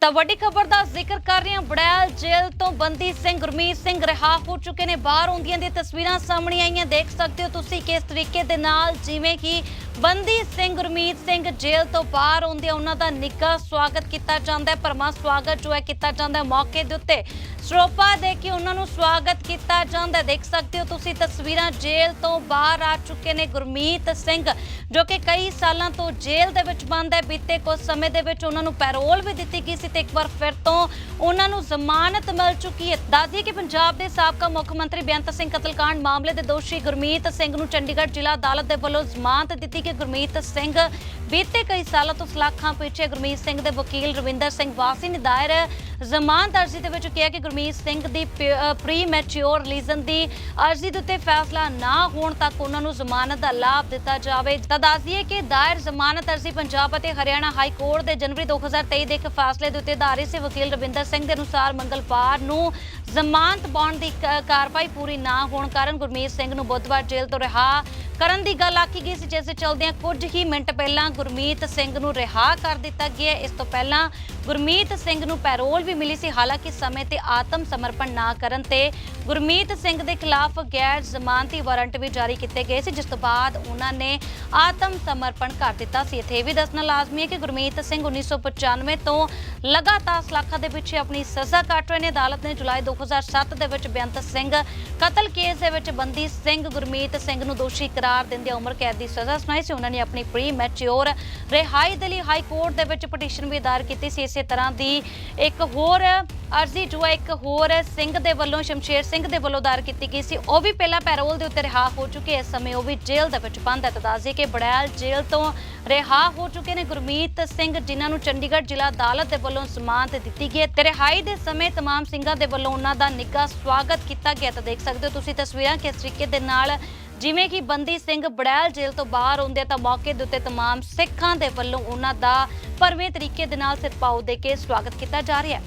ਤਾਂ ਵੱਡੀ ਖਬਰ ਦਾ ਜ਼ਿਕਰ ਕਰ ਰਹੇ ਹਾਂ। ਬੜੈਲ ਜੇਲ੍ਹ ਤੋਂ ਬੰਦੀ ਸਿੰਘ ਗੁਰਮੀਤ ਸਿੰਘ ਰਿਹਾ ਹੋ ਚੁੱਕੇ ਨੇ। ਬਾਹਰ ਆਉਂਦੀਆਂ ਦੀਆਂ ਤਸਵੀਰਾਂ ਸਾਹਮਣੇ ਆਈਆਂ। ਦੇਖ ਸਕਦੇ ਹੋ ਤੁਸੀਂ ਕਿਸ ਤਰੀਕੇ ਦੇ ਨਾਲ ਜਿਵੇਂ ਕਿ ਬੰਦੀ ਸਿੰਘ, ਗੁਰਮੀਤ ਸਿੰਘ ਜੇਲ੍ਹ ਤੋਂ ਬਾਹਰ ਆਉਂਦੇ ਉਹਨਾਂ ਦਾ ਨਿੱਘਾ ਸਵਾਗਤ ਕੀਤਾ ਜਾਂਦਾ ਹੈ ਪਰਮਾ ਸਵਾਗਤ ਜੋ ਹੈ ਕੀਤਾ ਜਾਂਦਾ ਹੈ ਮੌਕੇ ਦੇ ਉੱਤੇ। ਸਰੋਪਾ ਦੇ ਕੇ ਉਹਨਾਂ ਨੂੰ ਸਵਾਗਤ ਕੀਤਾ ਜਾਂਦਾ ਦੇਖ ਸਕਦੇ ਹੋ ਤੁਸੀਂ ਤਸਵੀਰਾਂ, ਜੇਲ੍ਹ ਤੋਂ ਬਾਹਰ ਆ ਚੁੱਕੇ ਨੇ ਗੁਰਮੀਤ ਸਿੰਘ, ਜੋ ਕਿ ਕਈ ਸਾਲਾਂ ਤੋਂ ਜੇਲ੍ਹ ਦੇ ਵਿੱਚ ਬੰਦ ਹੈ। ਬੀਤੇ ਕੁਝ ਸਮੇਂ ਦੇ ਵਿੱਚ ਉਹਨਾਂ ਨੂੰ ਪੈਰੋਲ ਵੀ ਦਿੱਤੀ ਗਈ ਸੀ ਤੇ ਇੱਕ ਵਾਰ ਫਿਰ ਤੋਂ ਉਹਨਾਂ ਨੂੰ ਜ਼ਮਾਨਤ ਮਿਲ ਚੁੱਕੀ ਹੈ। ਦੱਸਦੀ ਕਿ ਪੰਜਾਬ ਦੇ ਸਾਬਕਾ ਮੁੱਖ ਮੰਤਰੀ ਬੇਅੰਤ ਸਿੰਘ ਕਤਲकांड ਮਾਮਲੇ ਦੇ ਦੋਸ਼ੀ ਗੁਰਮੀਤ ਸਿੰਘ ਨੂੰ ਚੰਡੀਗੜ੍ਹ ਜ਼ਿਲ੍ਹਾ ਅਦਾਲਤ ਦੇ ਵੱਲੋਂ ਜ਼ਮਾਨਤ ਦਿੱਤੀ ਗਈ ਕਿ ਗੁਰਮੀਤ ਸਿੰਘ ਬੀਤੇ ਕਈ ਸਾਲਾਂ ਤੋਂ ਸਲਾਖਾਂ ਪਿੱਛੇ ਗੁਰਮੀਤ ਸਿੰਘ ਦੇ ਵਕੀਲ ਰਵਿੰਦਰ ਸਿੰਘ ਵਾਸੀ ਨੇ ਦਾਇਰ ਜ਼ਮਾਨਤ ਅਰਜ਼ੀ ਦੇ ਵਿੱਚ ਕਿਹਾ ਕਿ ਗੁਰਮੀਤ ਸਿੰਘ ਦੀ ਪ੍ਰੀ ਮੈਚੁਰ ਰਿਲੀਜ਼ਨ ਦੀ ਅਰਜ਼ੀ ਦੇ ਉੱਤੇ ਫੈਸਲਾ ਨਾ ਹੋਣ ਤੱਕ ਉਹਨਾਂ ਨੂੰ ਜ਼ਮਾਨਤ ਦਾ ਲਾਭ ਦਿੱਤਾ ਜਾਵੇ। ਤਾਂ ਦੱਸਦੀਏ ਕਿ ਦਾਇਰ ਜ਼ਮਾਨਤ ਅਰਜ਼ੀ ਪੰਜਾਬ ਅਤੇ ਹਰਿਆਣਾ ਹਾਈ ਕੋਰਟ ਦੇ ਜਨਵਰੀ 2023 ਦੇ ਇੱਕ ਫੈਸਲੇ ਦੇ ਉੱਤੇ ਆਧਾਰਿਤ ਸੀ। ਵਕੀਲ ਰਵਿੰਦਰ ਸਿੰਘ ਦੇ ਅਨੁਸਾਰ ਮੰਗਲਵਾਰ ਨੂੰ ਜ਼ਮਾਨਤ ਪਾਉਣ ਦੀ ਕਾਰਵਾਈ ਪੂਰੀ ਨਾ ਹੋਣ ਕਾਰਨ ਗੁਰਮੀਤ ਸਿੰਘ ਨੂੰ ਬੁੱਧਵਾਰ ਜੇਲ੍ਹ ਤੋਂ ਰਿਹਾ ਕਰਨ ਦੀ ਗੱਲ ਆਖੀ ਗਈ ਸੀ, ਜਿਸ ਦੇ ਚਲਦਿਆਂ ਕੁਝ ਹੀ ਮਿੰਟ ਪਹਿਲਾਂ ਗੁਰਮੀਤ ਸਿੰਘ ਨੂੰ ਰਿਹਾ ਕਰ ਦਿੱਤਾ ਗਿਆ। ਇਸ ਤੋਂ ਪਹਿਲਾਂ ਗੁਰਮੀਤ ਸਿੰਘ ਨੂੰ ਪੈਰੋਲ ਵੀ ਮਿਲੀ ਸੀ, ਹਾਲਾਂਕਿ ਸਮੇਂ ਤੇ ਆਤਮ ਸਮਰਪਣ ਨਾ ਕਰਨ ਤੇ ਗੁਰਮੀਤ ਸਿੰਘ ਦੇ ਖਿਲਾਫ ਗੈਰ ਜ਼ਮਾਨਤੀ ਵਾਰੰਟ ਵੀ ਜਾਰੀ ਕੀਤੇ ਗਏ ਸੀ, ਜਿਸ ਤੋਂ ਬਾਅਦ ਉਹਨਾਂ ਨੇ ਆਤਮ ਸਮਰਪਣ ਕਰ ਦਿੱਤਾ ਸੀ। ਇੱਥੇ ਵੀ ਦੱਸਣਾ ਲਾਜ਼ਮੀ ਹੈ ਕਿ ਗੁਰਮੀਤ ਸਿੰਘ 1995 ਤੋਂ ਲਗਾਤਾਰ ਸਲਾਖਾਂ ਦੇ ਪਿੱਛੇ ਆਪਣੀ ਸਜ਼ਾ ਕੱਟ ਰਹੇ ਨੇ। ਅਦਾਲਤ ਨੇ ਜੁਲਾਈ 2007 ਦੇ ਵਿੱਚ ਬੇਅੰਤ ਸਿੰਘ, ਕਤਲ ਕੇਸ ਦੇ ਵਿੱਚ ਬੰਦੀ ਸਿੰਘ, ਗੁਰਮੀਤ ਸਿੰਘ ਨੂੰ ਦੋਸ਼ੀ ਕਰਾਰ ਦਿੰਦੇ ਉਮਰ ਕੈਦ ਦੀ ਸਜ਼ਾ ਸੁਣਾਈ ਸੀ। ਉਹਨਾਂ ਨੇ ਆਪਣੀ ਪ੍ਰੀ ਮੈਚਿਓਰ ਰਿਹਾਈ ਦੇ ਲਈ ਹਾਈ ਕੋਰਟ ਦੇ ਵਿੱਚ ਪਟੀਸ਼ਨ ਵੀ ਦਾਇਰ ਕੀਤੀ ਸੀ ਇਸੇ ਤਰ੍ਹਾਂ ਦੀ ਇੱਕ ਹੋਰ ਅਰਜ਼ੀ ਜੋ ਹੈ ਇੱਕ ਹੋਰ ਸਿੰਘ ਦੇ ਵੱਲੋਂ ਸ਼ਮਸ਼ੇਰ ਸਿੰਘ ਦੇ ਵੱਲੋਂ ਦਾਇਰ ਕੀਤੀ ਗਈ ਸੀ ਉਹ ਵੀ ਪਹਿਲਾਂ ਪੈਰੋਲ ਦੇ ਉੱਤੇ ਰਿਹਾ ਹੋ ਚੁੱਕੇ ਇਸ ਸਮੇਂ ਉਹ ਵੀ ਜੇਲ੍ਹ ਦੇ ਵਿੱਚ ਬੰਦ ਹੈ ਤਾਂ ਦੱਸ ਦਈਏ ਕਿ ਬੜੈਲ ਜੇਲ੍ਹ ਤੋਂ ਰਿਹਾ ਹੋ ਚੁੱਕੇ ਨੇ ਗੁਰਮੀਤ ਸਿੰਘ ਜਿਨ੍ਹਾਂ ਨੂੰ ਚੰਡੀਗੜ੍ਹ ਜ਼ਿਲ੍ਹਾ ਅਦਾਲਤ ਦੇ ਵੱਲੋਂ ਜ਼ਮਾਨਤ ਦਿੱਤੀ ਗਈ ਹੈ ਤੇ ਰਿਹਾਈ ਦੇ ਸਮੇਂ तमाम ਸਿੰਘਾਂ ਦੇ ਵੱਲੋਂ ਉਹਨਾਂ ਦਾ ਨਿੱਘਾ ਸਵਾਗਤ ਕੀਤਾ ਗਿਆ ਤਾਂ ਦੇਖ ਸਕਦੇ ਹੋ ਤੁਸੀਂ ਤਸਵੀਰਾਂ ਕਿਸ ਤਰੀਕੇ ਦੇ ਨਾਲ ਜਿਵੇਂ ਕਿ ਬੰਦੀ ਸਿੰਘ ਬੜੈਲ ਜੇਲ੍ਹ ਤੋਂ ਬਾਹਰ ਆਉਂਦੇ ਤਾਂ ਮੌਕੇ ਦੇ ਉੱਤੇ तमाम ਸਿੱਖਾਂ ਦੇ ਵੱਲੋਂ ਉਹਨਾਂ ਦਾ ਭਰਵੇਂ ਤਰੀਕੇ ਦੇ ਨਾਲ ਸਿਰਪਾਓ ਦੇ ਕੇ ਸਵਾਗਤ ਕੀਤਾ ਜਾ ਰਿਹਾ ਹੈ